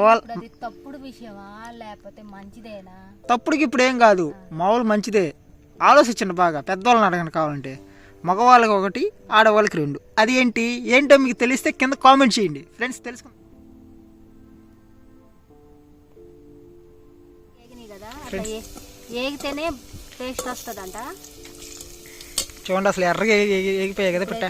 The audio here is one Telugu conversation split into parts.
అది తప్పుడు విషయమా? లేకపోతే మంచిదేనా? తప్పుడుకి ఇప్పుడు ఏం కాదు మామూలు మంచిదే. ఆలోచించండి బాగా. పెద్దవాళ్ళని అడగండి కావాలంటే. మగవాళ్ళకి ఒకటి ఆడవాళ్ళకి రెండు. అది ఏంటి? ఏంటో మీకు తెలిస్తే కింద కామెంట్ చేయండి. ఫ్రెండ్స్ తెలుసుకుందాం. ఏగినాయి కదా? అట్లా ఏ- ఏగితేనే టేస్ట్ వస్తుందంట. చూడండి అసలు ఎర్రగా ఏ- ఏ- ఏగిపోయాయి కదా పెట్ట.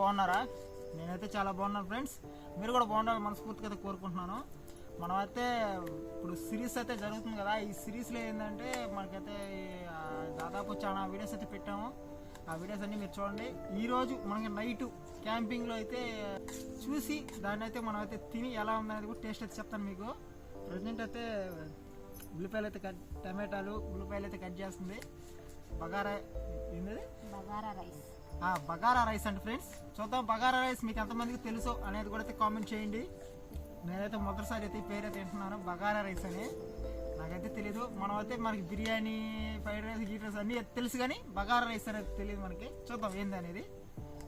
బాగున్నారా? నేనైతే చాలా బాగున్నాను ఫ్రెండ్స్. మీరు కూడా బాగుండాలని మనస్ఫూర్తిగా అయితే కోరుకుంటున్నాను. మనమైతే ఇప్పుడు సిరీస్ అయితే జరుగుతుంది కదా ఈ సిరీస్లో ఏంటంటే మనకైతే దాదాపు చాలా వీడియోస్ అయితే పెట్టాము. ఆ వీడియోస్ అన్నీ మీరు చూడండి. ఈరోజు మనకి నైట్ క్యాంపింగ్లో అయితే చూసి దాన్ని అయితే మనం అయితే తిని ఎలా ఉందనేది కూడా టేస్ట్ అయితే చెప్తాను మీకు. ప్రజెంట్ అయితే ఉల్లిపాయలు అయితే కట్ టమాటాలు ఉల్లిపాయలు అయితే కట్ చేస్తుంది. బగారా ఏంటది బగారా రైస్. బగారా రైస్ అండి ఫ్రెండ్స్. చూద్దాం బగారా రైస్ మీకు ఎంతమందికి తెలుసు అనేది కూడా అయితే కామెంట్ చేయండి. నేనైతే మొదటిసారి అయితే ఈ పేరు అయితే వింటున్నాను బగారా రైస్ అని. నాకైతే తెలీదు. మనం అయితే మనకి బిర్యానీ ఫ్రైడ్ రైస్ గీట్ రైస్ అన్నీ తెలుసు కానీ బగారా రైస్ అనేది తెలియదు మనకి. చూద్దాం ఏంది అనేది.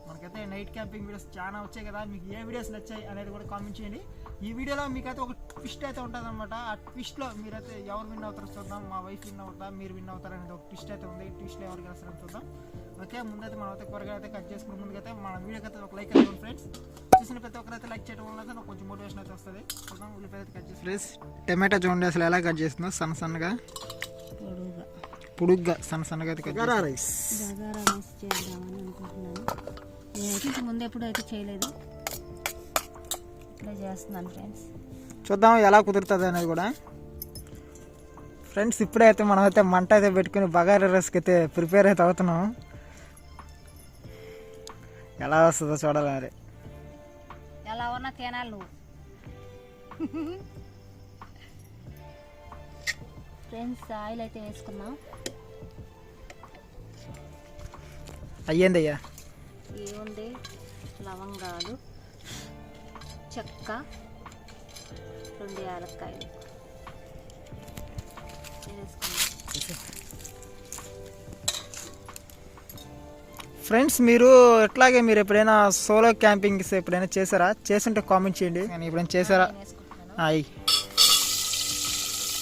మనకైతే నైట్ క్యాంపింగ్ వీడియోస్ చాలా వచ్చాయి కదా. మీకు ఏ వీడియోస్ నచ్చాయి అనేది కూడా కామెంట్ చేయండి. ఈ వీడియోలో మీకైతే ఒక ట్విస్ట్ అయితే ఉంటుంది అనమాట ఆ ట్విస్ట్లో మీరైతే ఎవరు విన్ అవుతారో చూద్దాం. మా వైఫ్ విన్ అవుతా మీరు విన్ అవుతారు అనేది ఒక ట్విస్ట్ అయితే ఉంది. ట్విస్ట్లో ఎవరు గెలుస్తారని చూద్దాం. ఓకే ముందైతే మనం అయితే కూరగాయలు అయితే కట్ చేసుకుని ముందుకైతే మన వీడియోకి అయితే ఒక లైక్ అయితే ఫ్రెండ్స్ చూసిన ప్రతి ఒక్కరైతే లైక్ చేయడం వల్ల అయితే నాకు కొంచెం మోటివేషన్ అయితే వస్తుంది. చూద్దాం ఉల్లిపాయ అయితే కట్ చేసి ఫ్రెండ్స్ టమాటా చూడండి అసలు ఎలా కట్ చేస్తుందో. సన్న సన్నగా. పొడుగా పొడుగ్గా సన్న సన్నగా అయితే కట్ రైస్ చేద్దామని అనుకుంటున్నాను. ముందు ఎప్పుడు అయితే చేయలేదు. ఇప్పుడే చేస్తున్నాను ఫ్రెండ్స్ చూద్దాం ఎలా కుదురుతుంది అనేది కూడా. ఫ్రెండ్స్ ఇప్పుడే అయితే మనం అయితే మంట అయితే పెట్టుకుని బగారా రైస్కి అయితే ప్రిపేర్ అయితే అవుతున్నాం. ఎలా వస్తుందో చూడాలి మరి. ఎలా ఉన్నా తినాలి నువ్వు. ఫ్రెండ్స్ ఆయిల్ అయితే వేసుకున్నాం అయ్యింది అయ్యా. ఏముంది? లవంగాలు. చెక్క రెండు యాలక్కాయలు. ఫ్రెండ్స్ మీరు ఎట్లాగే మీరు ఎప్పుడైనా సోలో క్యాంపింగ్స్ ఎప్పుడైనా చేశారా? చేస్తుంటే కామెంట్ చేయండి. నేను ఎప్పుడైనా చేశారా? అయ్యి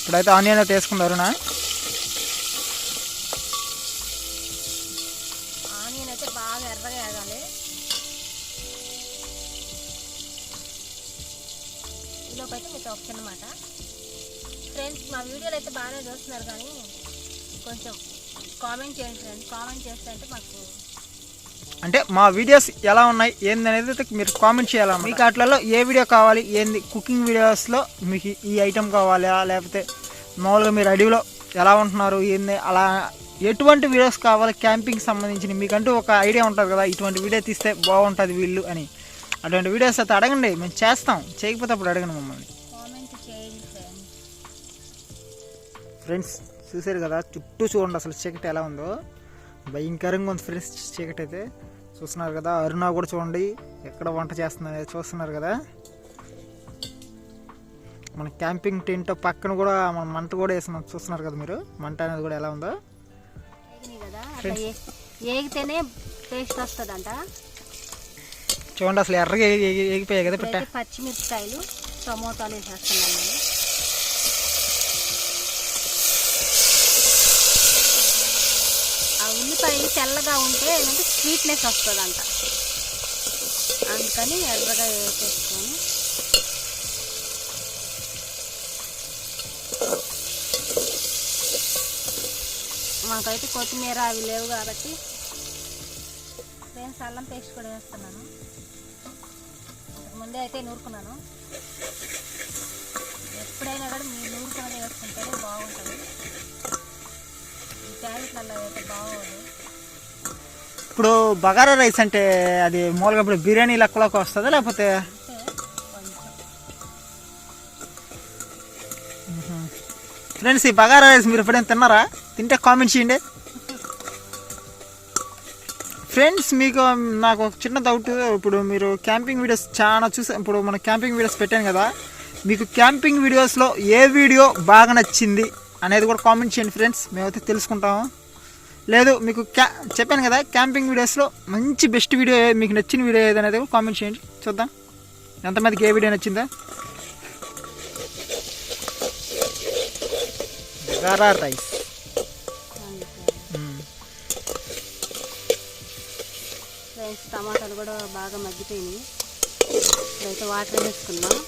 ఇప్పుడైతే ఆనియన్ అయితే వేసుకున్నారు నా కొంచెం కామెంట్ చేయండి కామెంట్ చేస్తే అంటే మాకు అంటే మా వీడియోస్ ఎలా ఉన్నాయి ఏంది అనేది మీరు కామెంట్ చేయాలి మీకు అట్లలో ఏ వీడియో కావాలి ఏంది కుకింగ్ వీడియోస్లో మీకు ఈ ఐటెం కావాలా లేకపోతే మామూలుగా మీరు అడవిలో ఎలా ఉంటున్నారు ఏంది అలా ఎటువంటి వీడియోస్ కావాలి క్యాంపింగ్ సంబంధించిన మీకంటూ ఒక ఐడియా ఉంటుంది కదా ఇటువంటి వీడియో తీస్తే బాగుంటుంది వీళ్ళు అని. అటువంటి వీడియోస్ అయితే అడగండి మేము చేస్తాం. చేయకపోతే అప్పుడు అడగండి మమ్మల్ని. ఫ్రెండ్స్. చూసారు కదా చుట్టూ చూడండి అసలు చీకటి ఎలా ఉందో. భయంకరంగా ఉంది ఫ్రెండ్స్ చీకటి అయితే. చూస్తున్నారు కదా అరుణ కూడా చూడండి ఎక్కడ వంట చేస్తున్నారు చూస్తున్నారు కదా. మన క్యాంపింగ్ టెంట్ పక్కన కూడా మన మంట కూడా వేస్తున్నాం చూస్తున్నారు కదా మీరు. మంట అనేది కూడా ఎలా ఉందో. ఏగితేనే టేస్ట్ వస్తుందంట. చూడండి అసలు ఎర్రగా ఏగి- ఏగి- ఏగిపోయాయి కదా పచ్చిమిరపకాయలు టమోటాలు వేసేస్తున్నాను నేను ఆ ఎర్రగా ఉంటే ఏంటంటే స్వీట్నెస్ వస్తుందంట. అందుకని ఎర్రగా వేసేసుకొని మాకైతే కొత్తిమీర అవి లేవు కాబట్టి నేను సల్లం పేస్ట్ కూడా వేస్తున్నాను. ముందే అయితే నూరుకున్నాను. ఎప్పుడైనా కూడా మీరు నూరుకున్నది వేసుకుంటేనే బాగుంటుంది. ఈ ప్యాకెట్లలో అయితే బాగోదు. ఇప్పుడు బగారా రైస్ అంటే అది మామూలుగా ఇప్పుడు బిర్యానీ లెక్కలోకి వస్తుందా లేకపోతే? ఫ్రెండ్స్ ఈ బగారా రైస్ మీరు ఎప్పుడైనా తిన్నారా? తింటే కామెంట్ చేయండి. ఫ్రెండ్స్ మీకు నాకు ఒక చిన్న డౌట్ ఇప్పుడు మీరు క్యాంపింగ్ వీడియోస్ చాలా చూసా ఇప్పుడు మన క్యాంపింగ్ వీడియోస్ పెట్టాను కదా. మీకు క్యాంపింగ్ వీడియోస్లో ఏ వీడియో బాగా నచ్చింది అనేది కూడా కామెంట్ చేయండి ఫ్రెండ్స్. మేమైతే తెలుసుకుంటాము. లేదు మీకు క్యా చెప్పాను కదా క్యాంపింగ్ వీడియోస్లో మంచి బెస్ట్ వీడియో ఏ- మీకు నచ్చిన వీడియో ఏదనేది కూడా కామెంట్ చేయండి. చూద్దాం. ఎంతమందికి ఏ వీడియో నచ్చిందా? బగారా రైస్. ఫ్రెండ్స్ టమాటాలు కూడా బాగా మగ్గిపోయినాయి. వాటర్ వేసుకున్నాం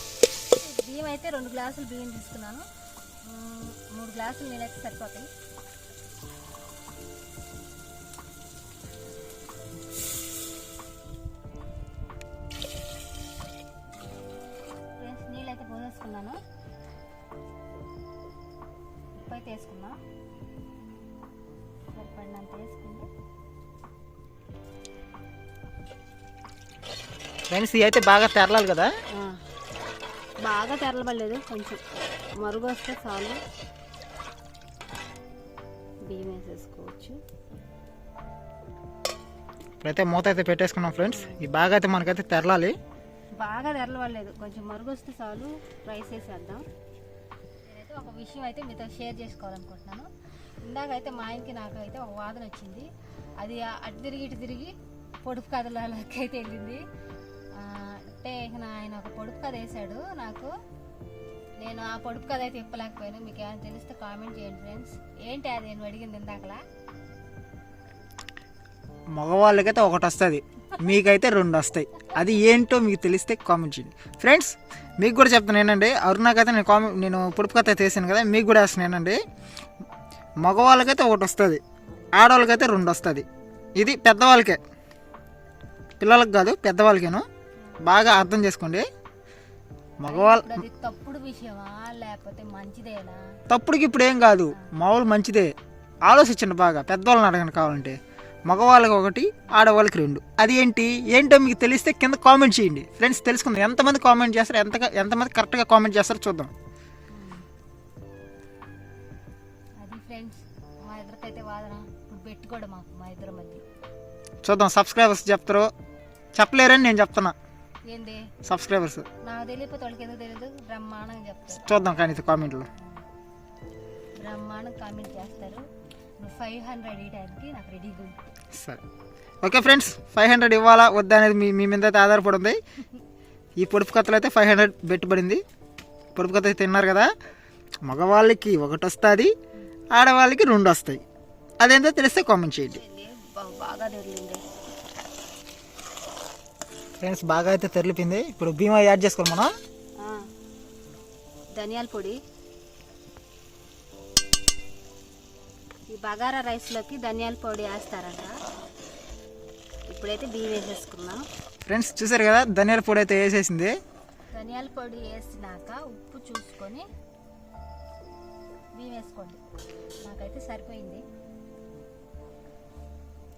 బియ్యం అయితే రెండు గ్లాసులు బియ్యం తీసుకున్నాను. మూడు గ్లాసులు నీళ్ళైతే సరిపోతాయి. అయితే పోసేసుకున్నాను ఉప్పు అయితే వేసుకున్నా సరిపడినంత వేసుకుంటే. ఫ్రెండ్స్ ఇవి అయితే బాగా తెరలాలి కదా? బాగా తెరలబడలేదు కొంచెం మరుగు వస్తే చాలు. బియ్యం వేసేసుకోవచ్చు. ఇప్పుడైతే మూత అయితే పెట్టేసుకున్నాం ఫ్రెండ్స్. ఈ బాగా అయితే మనకైతే తెరలాలి. బాగా తెరలబడలేదు కొంచెం మరుగొస్తే చాలు రైస్ వేసేద్దాం. నేనైతే ఒక విషయం అయితే మీతో షేర్ చేసుకోవాలనుకుంటున్నాను. ఇందాక అయితే మా ఆయనకి నాకు అయితే ఒక వాదన వచ్చింది. అది అటు తిరిగి ఇటు తిరిగి పొడుపు కథలకి అయితే వెళ్ళింది. అంటే ఇక నా- ఆయన ఒక పొడుపు కథ వేసాడు నాకు. నేను ఆ పొడుపు కథ అయితే ఇప్పలేకపోయాను మీకు ఏమైనా తెలిస్తే కామెంట్ చేయండి ఫ్రెండ్స్. ఏంటి అది? నేను అడిగింది ఇందాకలా. మగవాళ్ళకైతే ఒకటి వస్తుంది మీకైతే రెండు వస్తాయి అది ఏంటో మీకు తెలిస్తే కామెంట్ చేయండి. ఫ్రెండ్స్ మీకు కూడా చెప్తాను ఏంటంటే అరుణాకైతే నేను కామెంట్ నేను పొడుపు కథ అయితే వేసాను కదా మీకు కూడా వేస్తున్నాను ఏంటంటే మగవాళ్ళకైతే ఒకటి వస్తుంది ఆడవాళ్ళకైతే రెండు వస్తుంది ఇది పెద్దవాళ్ళకే. పిల్లలకు కాదు పెద్దవాళ్ళకేను. బాగా అర్థం చేసుకోండి. మగవాళ్ళ తప్పుడు విషయమా లేకపోతే మంచిదేనా? తప్పుడుకి ఇప్పుడు ఏం కాదు మామూలు మంచిదే. ఆలోచించండి బాగా. పెద్దవాళ్ళని అడగండి కావాలంటే. మగవాళ్ళకి ఒకటి ఆడవాళ్ళకి రెండు. అది ఏంటి? ఏంటో మీకు తెలిస్తే కింద కామెంట్ చేయండి. ఫ్రెండ్స్ తెలుసుకుందాం. ఎంతమంది కామెంట్ చేస్తారు? ఎంత ఎంతమంది కరెక్ట్గా కామెంట్ చేస్తారో చూద్దాం. చూద్దాం సబ్స్క్రైబర్స్ చెప్తారో? చెప్పలేరని నేను చెప్తున్నా. సబ్స్క్రైబర్స్. చూద్దాం కానీ కామెంట్లో. బ్రహ్మాండం కామెంట్ చేస్తారు. నువ్వు ఫైవ్ హండ్రెడ్ టైంకి నాకు రెడీగా సరే. ఓకే ఫ్రెండ్స్ ఫైవ్ హండ్రెడ్ ఇవ్వాలా వద్దా అనేది మీ మీ మీద అయితే ఆధారపడి ఉంది. ఈ పొడుపు కథలు అయితే ఫైవ్ హండ్రెడ్ పెట్టుబడింది. పొడుపు కథ అయితే తిన్నారు కదా? మగవాళ్ళకి ఒకటి వస్తుంది ఆడవాళ్ళకి రెండు వస్తాయి. అదేంటో తెలిస్తే కామెంట్ చేయండి. ఫ్రెండ్స్ బాగా అయితే తెరిపింది ఇప్పుడు భీమా యాడ్ చేసుకోవాలి మనం. ధనియాల పొడి. ఈ బగారా రైస్లోకి ధనియాల పొడి వేస్తారంట. ఇప్పుడైతే బియ్యం వేసేసుకున్నాం ఫ్రెండ్స్ చూసారు కదా ధనియాల పొడి అయితే వేసేసింది. ధనియాల పొడి వేసినాక ఉప్పు చూసుకొని బియ్యం వేసుకోండి. నాకైతే సరిపోయింది.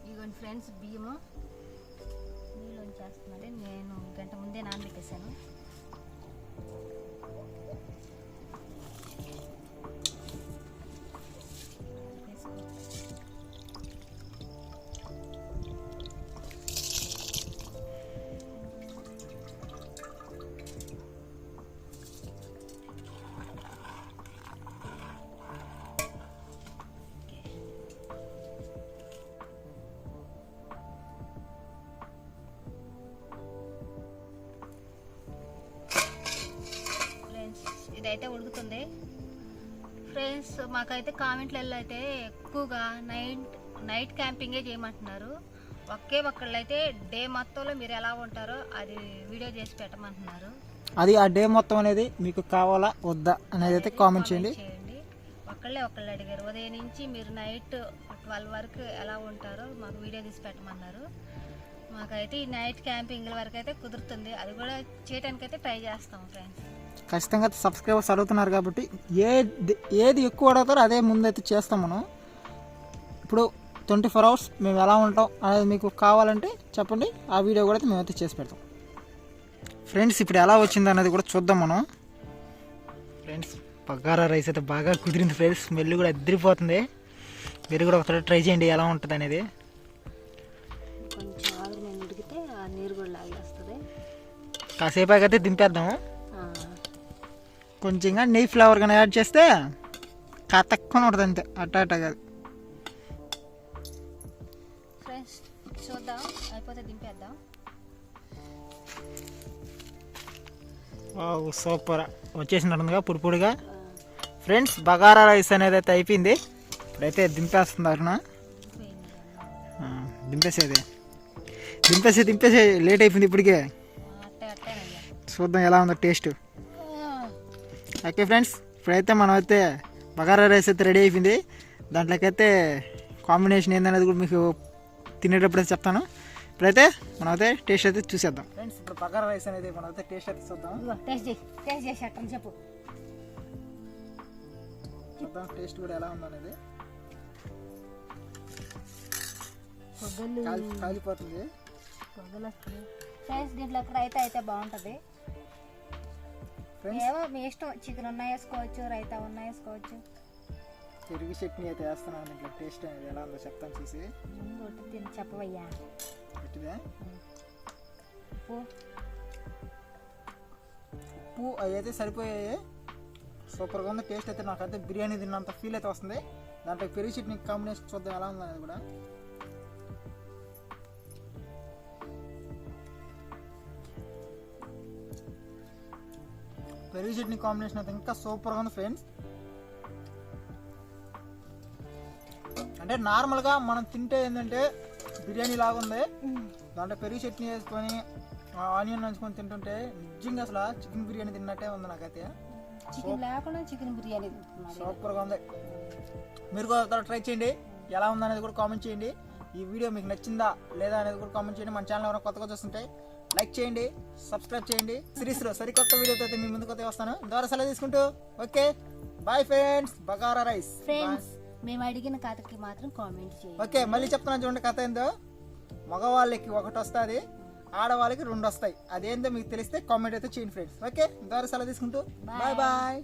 ఇదిగోండి ఫ్రెండ్స్ బియ్యము. నీళ్ళు ఉంచేస్తున్నాను నేను గంట ముందే నానబెట్టేశాను. ఇదైతే ఉడుకుతుంది. ఫ్రెండ్స్ మాకైతే కామెంట్లలో అయితే ఎక్కువగా నైట్ నైట్ క్యాంపింగే చేయమంటున్నారు. ఒకే ఒక్కళ్ళు అయితే డే మొత్తంలో మీరు ఎలా ఉంటారో అది వీడియో చేసి పెట్టమంటున్నారు. అది ఆ డే మొత్తం అనేది మీకు కావాలా వద్దా అనేది అయితే కామెంట్ చేయండి. చేయండి. ఒకళ్ళే ఒకళ్ళు అడిగారు ఉదయం నుంచి మీరు నైట్ ట్వెల్వ్ వరకు ఎలా ఉంటారో మాకు వీడియో తీసి పెట్టమన్నారు. మాకైతే ఈ నైట్ క్యాంపింగ్ వరకు అయితే కుదురుతుంది. అది కూడా చేయడానికి అయితే ట్రై చేస్తాం ఫ్రెండ్స్ ఖచ్చితంగా సబ్స్క్రైబర్స్ అడుగుతున్నారు కాబట్టి ఏది ఏది ఎక్కువ అడుగుతారో అదే ముందైతే చేస్తాం మనం. ఇప్పుడు ట్వంటీ ఫోర్ అవర్స్ మేము ఎలా ఉంటాం అనేది మీకు కావాలంటే చెప్పండి. ఆ వీడియో కూడా అయితే మేమైతే చేసి పెడతాం. ఫ్రెండ్స్ ఇప్పుడు ఎలా వచ్చింది అనేది కూడా చూద్దాం మనం. ఫ్రెండ్స్ బగారా రైస్ అయితే బాగా కుదిరింది ఫ్రెండ్స్. స్మెల్ కూడా అద్దరిపోతుంది మీరు కూడా ఒకసారి ట్రై చేయండి ఎలా ఉంటుంది అనేది. కొంచెం ఆవిరి నేను ఉడికితే ఆ నీరు కూడా లాగేస్తుంది. కాసేపు అయితే దింపేద్దాము. కొంచెంగా నెయ్యి ఫ్లేవర్ కానీ యాడ్ చేస్తే కా తక్కువ ఉంటుంది అంతే అట్టా అట్టా కాదు ఫ్రెండ్స్ చూద్దాం అయిపోతే దింపేద్దాం. సూపర్. వచ్చేసినట్టుందిగా పొడి పొడిగా ఫ్రెండ్స్ బగారా రైస్ అనేది అయితే అయిపోయింది. ఇప్పుడైతే దింపేస్తున్నారు దింపేసేది. దింపేసే దింపేసే లేట్ అయిపోయింది ఇప్పటికే. చూద్దాం ఎలా ఉందో టేస్ట్. ఓకే ఫ్రెండ్స్ ఇప్పుడైతే మనం అయితే బగారా రైస్ అయితే రెడీ అయిపోయింది. దాంట్లోకైతే కాంబినేషన్ ఏందనేది కూడా మీకు తినేటప్పుడు అయితే చెప్తాను. ఇప్పుడైతే మనం అయితే టేస్ట్ అయితే చూసేద్దాం. ఫ్రెండ్స్ ఇప్పుడు బగారా రైస్ అనేది మనం అయితే టేస్ట్ అయితే చూద్దాం. టేస్ట్ చేయి టేస్ట్ చేసి అట్టని చెప్పు. చూద్దాం టేస్ట్ కూడా ఎలా ఉందనేది. కాలిపోతుంది. ఫ్రెండ్స్ దీంట్లో అయితే అయితే బాగుంటుంది. ఏమో మీ ఇష్టం. చికెన్ ఉన్నా వేసుకోవచ్చు రైతా ఉన్నా వేసుకోవచ్చు పెరుగు చట్నీ అయితే వేస్తున్నాను మీకు టేస్ట్ అనేది ఎలా ఉందో చెప్తాను చూసి. ఒకటి తిని చెప్పవయ్యా. పెట్టిదే ఉప్పు. ఉప్పు అవి అయితే సరిపోయాయి. సూపర్గా ఉంది. టేస్ట్ అయితే నాకైతే బిర్యానీ తిన్నంత ఫీల్ అయితే వస్తుంది. దాంట్లో పెరుగు చట్నీ కాంబినేషన్ చూద్దాం ఎలా ఉంది అనేది కూడా. పెరుగు చట్నీ కాంబినేషన్ అయితే ఇంకా సూపర్గా ఉంది ఫ్రెండ్స్. అంటే నార్మల్గా మనం తింటే ఏంటంటే బిర్యానీ లాగా ఉంది. దాంట్లో పెరుగు చట్నీ వేసుకొని ఆనియన్ నంచుకొని తింటుంటే నిజంగా అసలు చికెన్ బిర్యానీ తిన్నట్టే ఉంది నాకైతే. చికెన్ లేకుండా చికెన్ బిర్యానీ సూపర్గా ఉంది. మీరు కూడా ట్రై చేయండి. ఎలా ఉందనేది కూడా కామెంట్ చేయండి. ఈ వీడియో మీకు నచ్చిందా లేదా అనేది కూడా కామెంట్ చేయండి. మన ఛానల్ ఎవరైనా కొత్తగా చూస్తుంటే లైక్ చేయండి సబ్స్క్రైబ్ చేయండి. సిరీస్లో సరికొత్త వీడియోతో అయితే మీ ముందుకు వస్తాను. ద్వారా సెలవు తీసుకుంటూ okay? Bye friends bagara rice friends మేము అడిగిన కథకి మాత్రం కామెంట్ చేయండి. ఓకే మళ్ళీ చెప్తున్నాను చూడండి కథ ఏందో. మగవాళ్ళకి ఒకటి వస్తుంది ఆడవాళ్ళకి రెండు వస్తాయి. అదేందో మీకు తెలిస్తే కామెంట్ అయితే చేయండి ఫ్రెండ్స్ ఓకే? ద్వారా సెలవు తీసుకుంటూ బాయ్ బాయ్